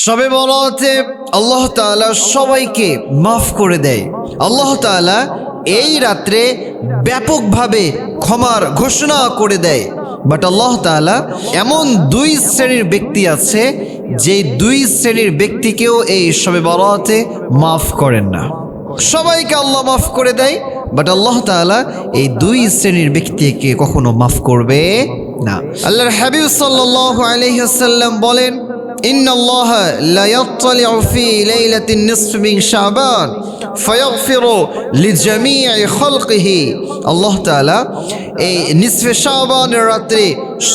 সবে বলাতে আল্লাহ তাআলা সবাইকে মাফ করে দেয়। আল্লাহ তাআলা এই রাত্রে ব্যাপকভাবে ক্ষমার ঘোষণা করে দেয়। বাট আল্লাহ তাআলা এমন দুই শ্রেণির ব্যক্তি আছে যে দুই শ্রেণির ব্যক্তিকেও এই সবে বলাতে মাফ করেন না। সবাইকে আল্লাহ মাফ করে দেয়, বাট আল্লাহ তাআলা এই দুই শ্রেণির ব্যক্তিকে কখনো মাফ করবে না। আল্লাহর হাবিব সাল্লাল্লাহু আলাইহি ওয়াসাল্লাম বলেন إن الله لا يطلع في ليلة النصف من شعبان فيغفر لجميع خلقه আল্লাহ তাআলা এই নিসফে শাবানের রাত্রে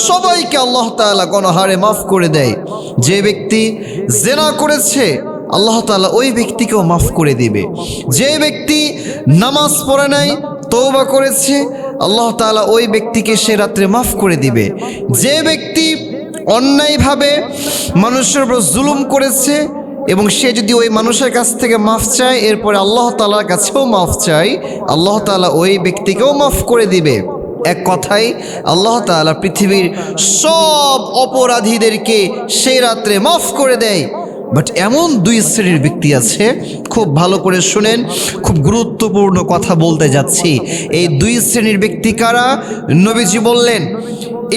সবাইকে আল্লাহ তাআলা গণহারে মাফ করে দেয় যে ব্যক্তি জেনা করেছে আল্লাহ তাআলা ওই ব্যক্তিকেও মাফ করে দিবে যে ব্যক্তি নামাজ পড়ে নাই তৌবা করেছে আল্লাহ তাআলা ওই ব্যক্তিকে সে রাত্রে মাফ করে দিবে যে ব্যক্তি অন্যায়ভাবে মানুষের উপর জুলুম করেছে এবং সে যদি ওই মানুষের কাছ থেকে মাফ চায়, এরপরে আল্লাহ তালার কাছেও মাফ চায়, আল্লাহ তালা ওই ব্যক্তিকেও মাফ করে দিবে। এক কথায়, আল্লাহ তাআলা পৃথিবীর সব অপরাধীদেরকে সেই রাত্রে মাফ করে দেয়। বাট এমন দুই শ্রেণির ব্যক্তি আছে, খুব ভালো করে শুনেন, খুব গুরুত্বপূর্ণ কথা বলতে যাচ্ছি। এই দুই শ্রেণির ব্যক্তি কারা? নবীজি বললেন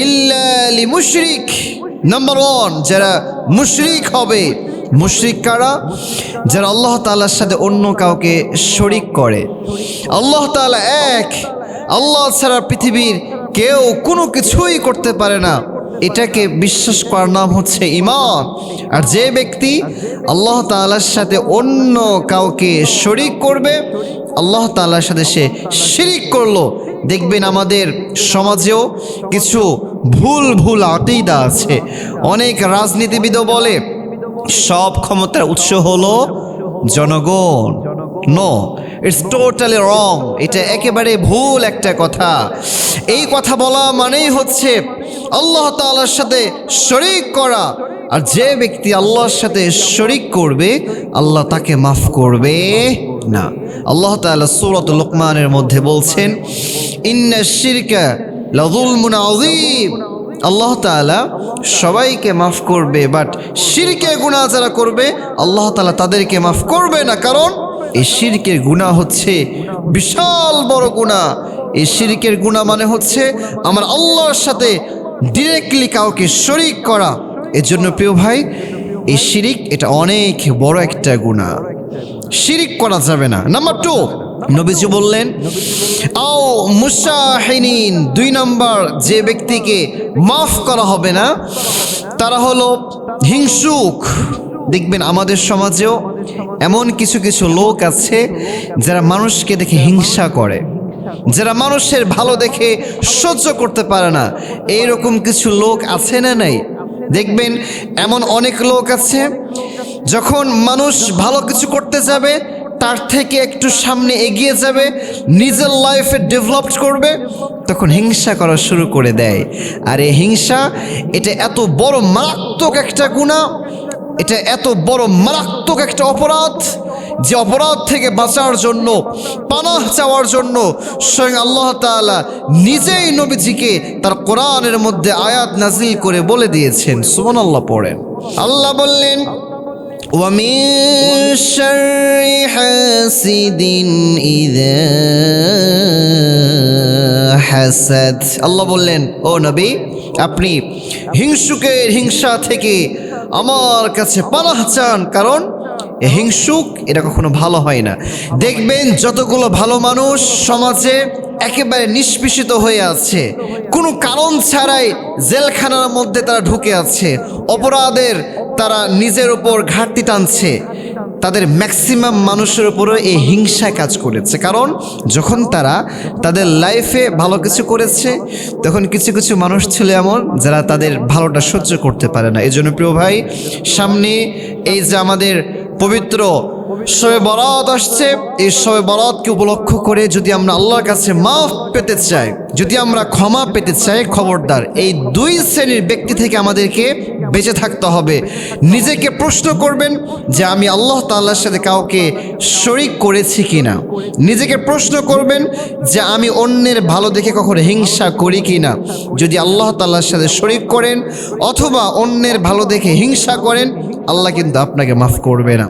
ইল্লালি মুশরিক নাম্বার ওয়ান যারা মুশরিক হবে, মুশরিক কারা? যারা আল্লাহ তালার সাথে অন্য কাউকে শরিক করে। আল্লাহ তাআলা এক, আল্লাহ ছাড়া পৃথিবীর কেউ কোনো কিছুই করতে পারে না। এটাকে বিশ্বাস করার নাম হচ্ছে ইমান আর যে ব্যক্তি আল্লাহ তালার সাথে অন্য কাউকে শরিক করবে, আল্লাহ তালার সাথে সে শিরিক করল। দেখবেন আমাদের সমাজেও কিছু ভুল ভুল আকিদা আছে। অনেক রাজনীতিবিদও বলে, সব ক্ষমতার উৎস হলো জনগণ। নো ইটস টোটালি রং এটা একেবারে ভুল একটা কথা। এই কথা বলা মানেই হচ্ছে আল্লাহ তাআলার সাথে শরিক করা। আর যে ব্যক্তি আল্লাহর সাথে শরিক করবে, আল্লাহ তাকে মাফ করবে না। আল্লাহ তাআলা সূরাত লোকমানের মধ্যে বলছেন, ইন্না শিরকা আল্লাহ তাআলা সবাইকে মাফ করবে বাট শিরকে গুনাহ যারা করবে, আল্লাহ তাআলা তাদেরকে মাফ করবে না, কারণ এই শিরকের গুনাহ হচ্ছে বিশাল বড় গুনাহ। এই শিরকের গুনাহ মানে হচ্ছে আমার আল্লাহর সাথে ডিরেক্টলি কাউকে শরিক করা। এর জন্য প্রিয় ভাই, এই শিরিক এটা অনেক বড় একটা গুনাহ। শিরিক করা যাবে না। নাম্বার টু নবীজি বললেন, আও মুসাহিনিন, দুই নম্বর যে ব্যক্তিকে মাফ করা হবে না, তারা হলো হিংসুক। দেখবেন আমাদের সমাজেও এমন কিছু কিছু লোক আছে যারা মানুষকে দেখে হিংসা করে, যারা মানুষের ভালো দেখে সহ্য করতে পারে না। এইরকম কিছু লোক আছে না নাই? দেখবেন এমন অনেক লোক আছে, যখন মানুষ ভালো কিছু করতে যাবে তার থেকে একটু সামনে এগিয়ে যাবে, নিজের লাইফে ডেভেলপ করবে, তখন হিংসা করা শুরু করে দেয়। আর এই হিংসা, এটা এত বড় মারাত্মক একটা গুণা, এটা এত বড় মারাত্মক একটা অপরাধ, যে অপরাধ থেকে বাঁচার জন্য, পানাহ চাওয়ার জন্য স্বয়ং আল্লাহ তাআলা নিজেই নবীজিকে তার কোরআনের মধ্যে আয়াত নাজিল করে বলে দিয়েছেন। সুমন আল্লাহ পড়েন। আল্লাহ বললেন ومن شر حاسد إذا হাসাদ আল্লাহ বললেন ও নবী আপনি হিংসুকের হিংসা থেকে আমার কাছে পানাহ চান কারণ এ হিংসুক এটা কখনো ভালো হয় না দেখবেন যতগুলো ভালো মানুষ সমাজে একেবারে নিষ্পেষিত হয়ে আছে কোনো কারণ ছাড়াই জেলখানার মধ্যে তারা ঢুকে আছে অপরাধের তারা নিজের ওপর ঘাটতি টানছে, তাদের ম্যাক্সিমাম মানুষের উপরও এই হিংসা কাজ করেছে। কারণ যখন তারা তাদের লাইফে ভালো কিছু করেছে, তখন কিছু কিছু মানুষ ছিল এমন যারা তাদের ভালোটা সহ্য করতে পারে না। এই জন্য প্রিয় ভাই, সামনে এই যে আমাদের পবিত্র শবে বরাত আসছে এই শবে বরাতকে উপলক্ষ করে যদি আমরা আল্লাহর কাছে মাফ পেতে চাই, যদি আমরা ক্ষমা পেতে চাই, খবরদার, এই দুই শ্রেণির ব্যক্তি থেকে আমাদেরকে বেঁচে থাকতে হবে। নিজেকে প্রশ্ন করবেন যে আমি আল্লাহ তাল্লার সাথে কাউকে শরিক করেছি কিনা। নিজেকে প্রশ্ন করবেন যে আমি অন্যের ভালো দেখে কখনো হিংসা করি কিনা। যদি আল্লাহ তাল্লার সাথে শরিক করেন অথবা অন্যের ভালো দেখে হিংসা করেন, আল্লাহ কিন্তু আপনাকে মাফ করবে না।